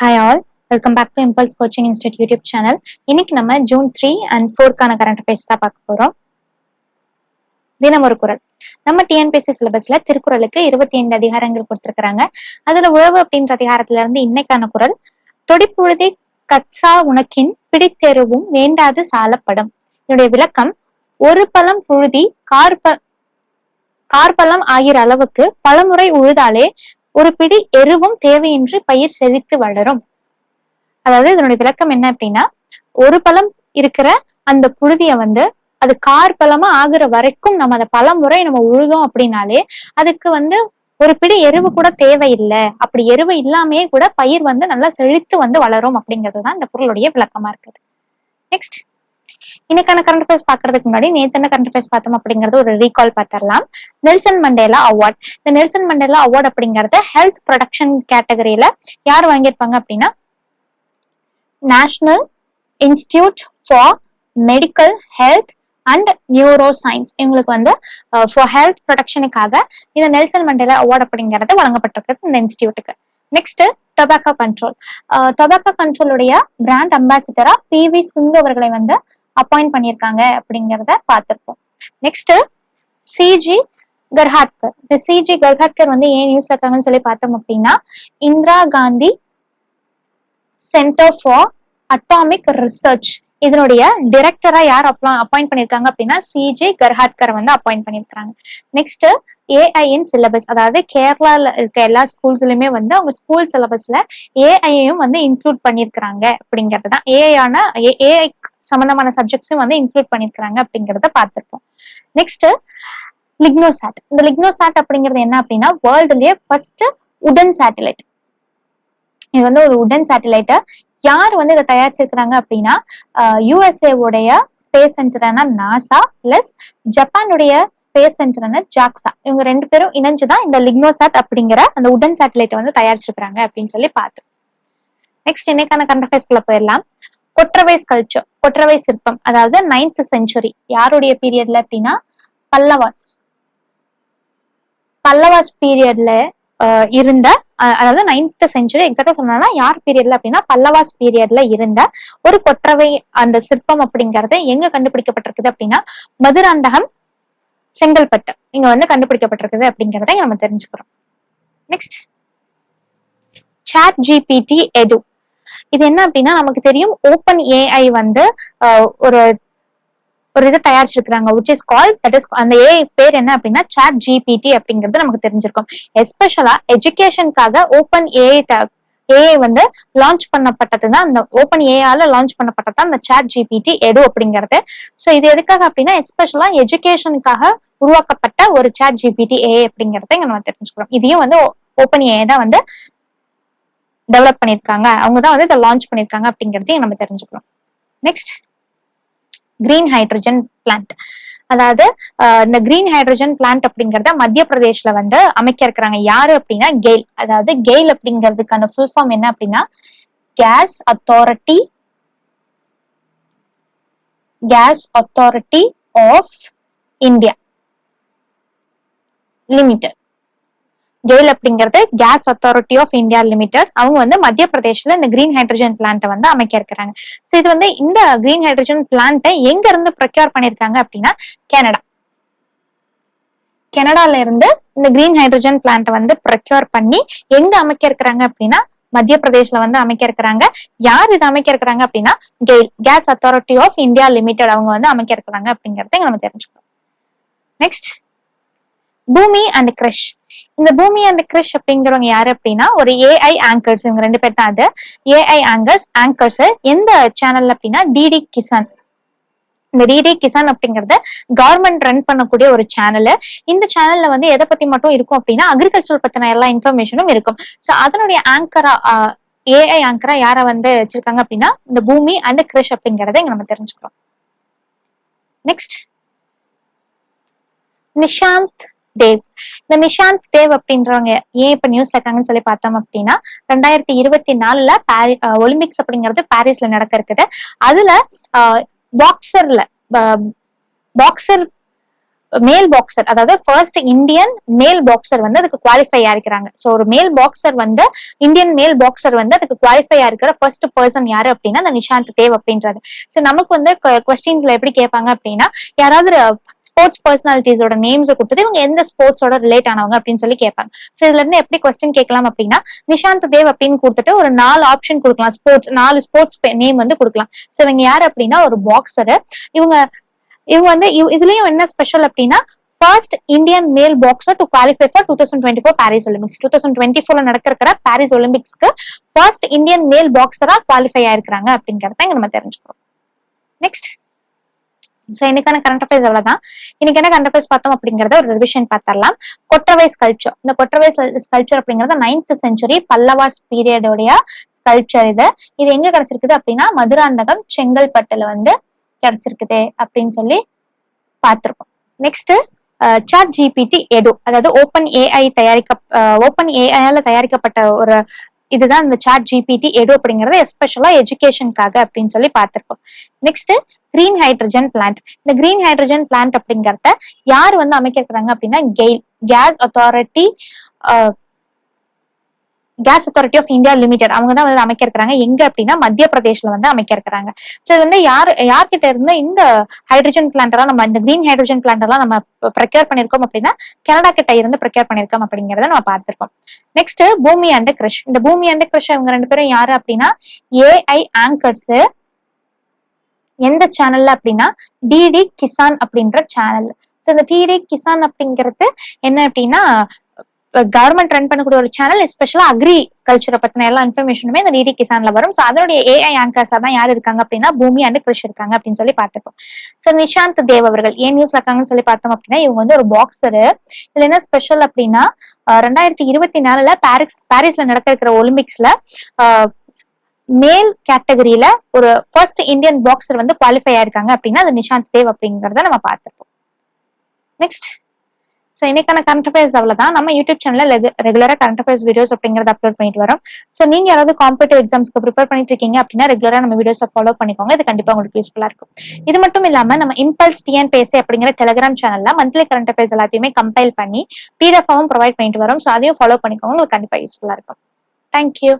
Hi all welcome back to Impulse coaching institute YouTube channel இன்னைக்கு நம்ம June three and ஃபோர்க்கான current affairs தான் பார்க்க போறோம். தினம் ஒரு குரல். நம்ம டிஎன்பிஎஸ்சி சிலபஸ்ல திருக்குறளுக்கு இருபத்தி ஐந்து அதிகாரங்கள் கொடுத்திருக்கிறாங்க. அதுல உழவு அப்படின்ற அதிகாரத்துல இருந்து இன்னைக்கான குரல் தொடிப்புழுதி கச்சா உனக்கின் பிடித்தெருவும் வேண்டாது சாலப்படும். இதனுடைய விளக்கம் ஒரு பழம் புழுதி கார்ப கார்பலம் ஆகிற அளவுக்கு பலமுறை உழுதாலே ஒரு பிடி எருவும் தேவையின்றி பயிர் செழித்து வளரும். அதாவது இதனுடைய விளக்கம் என்ன அப்படின்னா ஒரு பழம் இருக்கிற அந்த புழுதிய வந்து அது கார் பழமா ஆகுற வரைக்கும் நம்ம அதை பல முறை நம்ம உழுதோம் அப்படின்னாலே அதுக்கு வந்து ஒரு பிடி எருவு கூட தேவையில்லை. அப்படி எருவு இல்லாமே கூட பயிர் வந்து நல்லா செழித்து வந்து வளரும் அப்படிங்கிறது தான் இந்த பொருளுடைய விளக்கமா இருக்குது. நெக்ஸ்ட் இன்னைக்கான கரண்ட் அஃபேர்ஸ் பாக்குறதுக்கு முன்னாடி நேத்து என்ன கரண்ட் அஃபேர்ஸ் பார்த்தோம் அப்படிங்கறது ஒரு ரீகால் பார்த்துடலாம். நெல்சன் மண்டேலா அவார்ட் இந்த நெல்சன் மண்டேலா அவார்ட் அப்படிங்கறது ஹெல்த் ப்ரொடக்ஷன் கேட்டகரியில யார் வாங்கியிருப்பாங்க அப்படின்னா national institute for medical health and neuroscience இவங்களுக்கு வந்து ஃபார் ஹெல்த் ப்ரொடக்ஷனுக்காக இந்த நெல்சன் மண்டேலா அவார்ட் அப்படிங்கிறது வழங்கப்பட்டிருக்கு இந்த இன்ஸ்டிடியூட்டுக்கு நெக்ஸ்ட் டொபாக்கோ கண்ட்ரோல் டொபாக்கோ கண்ட்ரோலுடைய பிராண்ட் அம்பாசிடரா பி வி சிங் அவர்களை வந்து அப்பாயிண்ட் பண்ணியிருக்காங்க அப்படிங்கிறத பார்த்துருப்போம். நெக்ஸ்ட் சிஜி கர்ஹாத்கர் இந்த சிஜி கர்ஹாத்கர் வந்து ஏன் நியூஸ் இருக்காங்கன்னு சொல்லி பார்த்தோம் அப்படின்னா Indira Gandhi centre for atomic research இதனுடைய டிரெக்டரா யார் அப்பாயிண்ட் பண்ணிருக்காங்க அப்படின்னா சிஜே கர்ஹாட்கர் வந்து அப்பாயிண்ட் பண்ணிருக்காங்க நெக்ஸ்ட் ஏஐஎன் சிலபஸ் அதாவது கேரளால இருக்க எல்லா ஸ்கூல்ஸ்லயுமே வந்து அவங்க ஸ்கூல் சிலபஸ்ல ஏஐயும் வந்து இன்க்ளூட் பண்ணிருக்கிறாங்க அப்படிங்கிறது தான் ஏஐ ஏஐ சம்பந்தமான சப்ஜெக்ட்ஸும் வந்து இன்க்ளூட் பண்ணிருக்கிறாங்க அப்படிங்கிறத பார்த்திருப்போம். நெக்ஸ்ட் லிக்னோசாட் இந்த லிக்னோசாட் அப்படிங்கிறது என்ன அப்படின்னா வேர்ல்டுலயே ஃபர்ஸ்ட் உடன் சேட்டலைட் இது வந்து ஒரு உடன் சேட்டலைட்டை யார் வந்து இதை தயாரிச்சிருக்கிறாங்க அப்படின்னா யூஎஸ்ஏ உடைய ஸ்பேஸ் சென்டரான நாசா பிளஸ் ஜப்பானுடைய ஸ்பேஸ் சென்டரான ஜாக்ஸா இவங்க ரெண்டு பேரும் இணைஞ்சுதான் இந்த லிக்னோசாட் அப்படிங்கிற அந்த உடன் சேட்டலைட்டை வந்து தயாரிச்சிருக்கிறாங்க அப்படின்னு சொல்லி பார்த்து. நெக்ஸ்ட் என்னைக்கான கரண்ட் அஃபேர்ஸ்குள்ள போயிடலாம். கொற்றவை ஸ்கல்ச்சர் கொற்றவை சிற்பம். அதாவது நைன்த் செஞ்சுரி யாருடைய பீரியட்ல அப்படின்னா பல்லவாஸ். பல்லவாஸ் பீரியட்ல இருந்த அதாவது நைன்த் செஞ்சுரி எக்ஸாக்டா சொன்னா யார் பீரியட்ல அப்படின்னா பல்லவாஸ் பீரியட்ல இருந்த ஒரு கொற்றவை அந்த சிற்பம் அப்படிங்கறது எங்க கண்டுபிடிக்கப்பட்டிருக்குது அப்படின்னா மதுராந்தகம் செங்கல்பட்டு. இங்க வந்து கண்டுபிடிக்கப்பட்டிருக்குது அப்படிங்கறத நம்ம தெரிஞ்சுக்கிறோம். நெக்ஸ்ட் சாட் ஜிபிடி எது இது என்ன அப்படின்னா நமக்கு தெரியும் ஓப்பன் ஏஐ வந்து ஒரு ஒரு இதை தயாரிச்சிருக்கிறாங்க which is call that is அந்த ஏ பேர் என்ன அப்படின்னா சாட் ஜிபிடி அப்படிங்கிறது நமக்கு தெரிஞ்சிருக்கும். எஸ்பெஷலா எஜுகேஷனுக்காக ஓப்பன் ஏஐ ஏஐ வந்து லான்ச் பண்ணப்பட்டது தான் அந்த ஓப்பன் ஏஐல லான்ச் பண்ணப்பட்டது தான் அந்த சாட் ஜிபிடி எடு அப்படிங்கிறது. ஸோ இது எதுக்காக அப்படின்னா எஸ்பெஷலா எஜுகேஷனுக்காக உருவாக்கப்பட்ட ஒரு சாட் ஜிபிடி ஏஐ அப்படிங்கிறத இங்க நம்ம தெரிஞ்சுக்கிறோம். இதையும் வந்து ஓப்பன் ஏஐ தான் வந்து டெவலப் பண்ணியிருக்காங்க அவங்க தான் வந்து இதை லான்ச் பண்ணியிருக்காங்க அப்படிங்கறதையும் நம்ம தெரிஞ்சுக்கிறோம். நெக்ஸ்ட் கிரீன் ஹைட்ரஜன் பிளான்ட் அதாவது இந்த கிரீன் ஹைட்ரஜன் பிளான்ட் அப்படிங்கறத மத்திய பிரதேஷ்ல வந்து அமைக்க இருக்கிறாங்க. யாரு அப்படின்னா கெயில் அதாவது கெயில் அப்படிங்கிறதுக்கான ஃபுல் ஃபார்ம் என்ன அப்படின்னா gas authority gas authority of India limited GAIL அப்படிங்கிறது gas authority of India limited அவங்க வந்து மத்திய பிரதேஷ்ல இந்த கிரீன் ஹைட்ரஜன் பிளான்ட்டை வந்து அமைக்க இருக்கிறாங்க. ஸோ இது வந்து இந்த கிரீன் ஹைட்ரஜன் பிளான்ட்டை எங்க இருந்து ப்ரொக்யூர் பண்ணிருக்காங்க அப்படின்னா கனடா கனடால இருந்து இந்த கிரீன் ஹைட்ரஜன் பிளான்ட்டை வந்து ப்ரொக்யூர் பண்ணி எங்க அமைக்க இருக்கிறாங்க அப்படின்னா மத்திய பிரதேஷ்ல வந்து அமைக்க இருக்கிறாங்க. யார் இது அமைக்க இருக்கிறாங்க அப்படின்னா GAIL gas authority of India limited அவங்க வந்து அமைக்க இருக்கிறாங்க அப்படிங்கறத நம்ம தெரிஞ்சுக்கணும். நெக்ஸ்ட் பூமி அண்ட் கிரிஷ் இந்த பூமி அண்ட் கிரிஷ் அப்படிங்கிறவங்க யாரு அப்படின்னா ஒரு ஏஐ ஆங்கர்ஸ் இவங்க ரெண்டு பேர் தான் அது ஏஐ ஆங்கர்ஸ் ஆங்கர்ஸ் எந்த சேனல் அப்படின்னா டிடி கிசான் இந்த டிடி கிசான் அப்படிங்கறத கவர்மெண்ட் ரன் பண்ணக்கூடிய ஒரு சேனல் இந்த சேனல்ல வந்து எதை பத்தி மட்டும் இருக்கும் அப்படின்னா அக்ரிகல்ச்சர் பத்தின எல்லா இன்ஃபர்மேஷனும் இருக்கும். ஸோ அதனுடைய ஆங்கரா ஏஐ ஆங்கரா யார வந்து வச்சிருக்காங்க அப்படின்னா இந்த பூமி அண்ட் கிரிஷ் அப்படிங்கறத இங்க நம்ம தெரிஞ்சுக்கிறோம். நெக்ஸ்ட் நிஷாந்த் தேவ். இந்த நிஷாந்த் தேவ் அப்படின்றவங்க ஏன் இப்ப நியூஸ்ல இருக்காங்கன்னு சொல்லி பார்த்தோம் அப்படின்னா ரெண்டாயிரத்தி இருபத்தி நாலுல பாரி ஒலிம்பிக்ஸ் அப்படிங்கிறது பாரிஸ்ல நடக்க இருக்குது. அதுல பாக்ஸர்ல பாக்ஸர் மேல் பாக்ஸர் அதாவது ஃபர்ஸ்ட் இந்தியன் மேல் பாக்ஸர் வந்து அதுக்கு குவாலிஃபை ஆயிருக்கிறாங்க ஸோ ஒரு மேல் பாக்ஸர் வந்து இந்தியன் மேல் பாக்ஸர் வந்து அதுக்கு குவாலிஃபை ஆயிருக்கிற ஃபர்ஸ்ட் பர்சன் யாரு அப்படின்னா அந்த நிஷாந்த் தேவ் அப்படின்றது. ஸோ நமக்கு வந்து கொஸ்டின்ஸ்ல எப்படி கேட்பாங்க அப்படின்னா யாராவது ஸ்போர்ட்ஸ் பர்சனாலிட்டிஸோட நேம்ஸ் கொடுத்துட்டு இவங்க எந்த ஸ்போர்ட்ஸோட ரிலேட் ஆனவங்க அப்படின்னு சொல்லி கேட்பாங்க. ஸோ இதுல இருந்து எப்படி கொஸ்டின் கேட்கலாம் அப்படின்னா நிஷாந்த் தேவ் அப்படின்னு கொடுத்துட்டு ஒரு நாலு ஆப்ஷன் கொடுக்கலாம். ஸ்போர்ட்ஸ் நாலு ஸ்போர்ட்ஸ் நேம் வந்து கொடுக்கலாம். ஸோ இவங்க யாரு அப்படின்னா ஒரு பாக்ஸரு இவங்க இவங்க வந்து இவ்- இதுலயும் என்ன ஸ்பெஷல் அப்படின்னா first Indian male boxer to qualify for two thousand twenty four Paris Olympics two thousand twenty ஃபோர்ல நடக்கிற பாரிஸ் ஒலிம்பிக்ஸ்க்கு ஃபர்ஸ்ட் இந்தியன் மேல் பாக்ஸரா குவாலிஃபை ஆயிருக்கிறாங்க அப்படிங்கறத இங்க நம்ம தெரிஞ்சுக்கிறோம் நெக்ஸ்ட் ஸோ இன்னைக்கான கரண்ட் அஃபேர்ஸ் அவ்வளோதான் இன்னைக்கு என்ன கரண்ட் அஃபேர்ஸ் பார்த்தோம் அப்படிங்கறத ஒரு ரிவிஷன் பார்த்தரலாம் கொற்றவை ஸ்கல்ச்சர் இந்த கொற்றவை ஸ்கல்ச்சர் அப்படிங்கறது நைன்த் செஞ்சுரி பல்லவாஸ் பீரியடோடைய ஸ்கல்ச்சர் இது. இது எங்க கிடைச்சிருக்குது அப்படின்னா மதுராந்தகம் செங்கல்பட்டுல வந்து கிடைச்சிருக்குது அப்படின்னு சொல்லி பார்த்துருக்கோம். நெக்ஸ்ட் சாட் ஜிபிடி எடு அதாவது ஓப்பன் ஏஐ தயாரிக்க ஓப்பன் ஏஐல தயாரிக்கப்பட்ட ஒரு இதுதான் இந்த சாட் ஜிபிடி எடு அப்படிங்கறது எஸ்பெஷலா எஜுகேஷனுக்காக அப்படின்னு சொல்லி பார்த்திருக்கோம். நெக்ஸ்ட் கிரீன் ஹைட்ரஜன் பிளான்ட் இந்த கிரீன் ஹைட்ரஜன் பிளான்ட் அப்படிங்கறத யார் வந்து அமைக்கிறாங்க அப்படின்னா GAIL gas authority gas authority of India limited அவங்க தான் வந்து அமைக்க இருக்கிறாங்க எங்க அப்படின்னா மத்திய பிரதேஷ்ல வந்து அமைக்க இருக்கிறாங்க ஸோ வந்து யார் யார்கிட்ட இருந்து இந்த ஹைட்ரஜன் பிளான்ட் எல்லாம் நம்ம இந்த கிரீன் ஹைட்ரஜன் பிளான்ட் எல்லாம் நம்ம ப்ரொக்யூர் பண்ணிருக்கோம் அப்படின்னா கனடா கிட்ட இருந்து ப்ரொக்யூர் பண்ணிருக்கோம் அப்படிங்கறத நம்ம பார்த்திருக்கோம். நெக்ஸ்ட் பூமி அண்ட் கிருஷ் இந்த பூமி அண்ட் கிருஷ் இவங்க ரெண்டு பேரும் யாரு அப்படின்னா ஏஐ ஆங்கர்ஸ் எந்த சேனல்ல அப்படின்னா டிடி கிசான் அப்படின்ற சேனல் ஸோ இந்த டிடி கிசான் அப்படிங்கிறது என்ன அப்படின்னா கவர்மெண்ட் ரன் பண்ணக்கூடிய ஒரு சேனல் எஸ்பெஷலா அக்ரிகல்ச்சரை பத்தின எல்லா இன்ஃபர்மேஷனுமே இந்த டிடி கிசான்ல வரும். ஸோ அதனுடைய ஏஐ ஆங்கர்ஸா தான் யார் இருக்காங்க அப்படின்னா பூமி அண்ட் கிருஷ் இருக்காங்க அப்படின்னு சொல்லி பார்த்துப்போம் ஸோ நிஷாந்த் தேவ் அவர்கள் ஏன் நியூஸ் இருக்காங்கன்னு சொல்லி பார்த்தோம் அப்படின்னா இவங்க வந்து ஒரு பாக்ஸரு இதுல என்ன ஸ்பெஷல் அப்படின்னா ரெண்டாயிரத்தி இருபத்தி நாலுல பாரிஸ் பாரிஸ்ல நடக்க இருக்கிற ஒலிம்பிக்ஸ்ல மேல் கேட்டகரியில ஒரு ஃபர்ஸ்ட் இந்தியன் பாக்ஸர் வந்து குவாலிஃபை ஆயிருக்காங்க அப்படின்னா அது நிஷாந்த் தேவ் அப்படிங்கறத நம்ம பார்த்துப்போம் நெக்ஸ்ட் ஸோ இன்னைக்கான கரண்ட் அஃபேர்ஸ் அவ்வளவுதான். நம்ம யூடியூப் சேனல்ல ரெகுலரா கரண்ட் அஃபேர்ஸ் வீடியோஸ் அப்படிங்கறத அப்லோட் பண்ணிட்டு வரோம். ஸோ நீங்க யாராவது காம்படிட்டிவ் எக்ஸாம்ஸ்க்கு ப்ரிப்பேர் பண்ணிட்டு இருக்கீங்க அப்படின்னா ரெகுலரா நம்ம வீடியோஸ் ஃபாலோ பண்ணிக்கோங்க. இது கண்டிப்பா உங்களுக்கு யூஸ்ஃபுல்லா இருக்கும். இது மட்டும் இல்லாம நம்ம இம்பல்ஸ் டிஎன் பேசி அப்படிங்கிற டெலிகிராம் சேனல்ல மந்த்லி கரண்ட் அஃபேர்ஸ் எல்லாத்தையுமே கம்பைல் பண்ணி பிடிஎஃபாவும் ப்ரொவைட் பண்ணிட்டு வரோம். ஸோ அதையும் ஃபாலோ பண்ணிக்கோங்க. உங்களுக்கு கண்டிப்பா யூஸ்ஃபுல்லா இருக்கும். தேங்க்யூ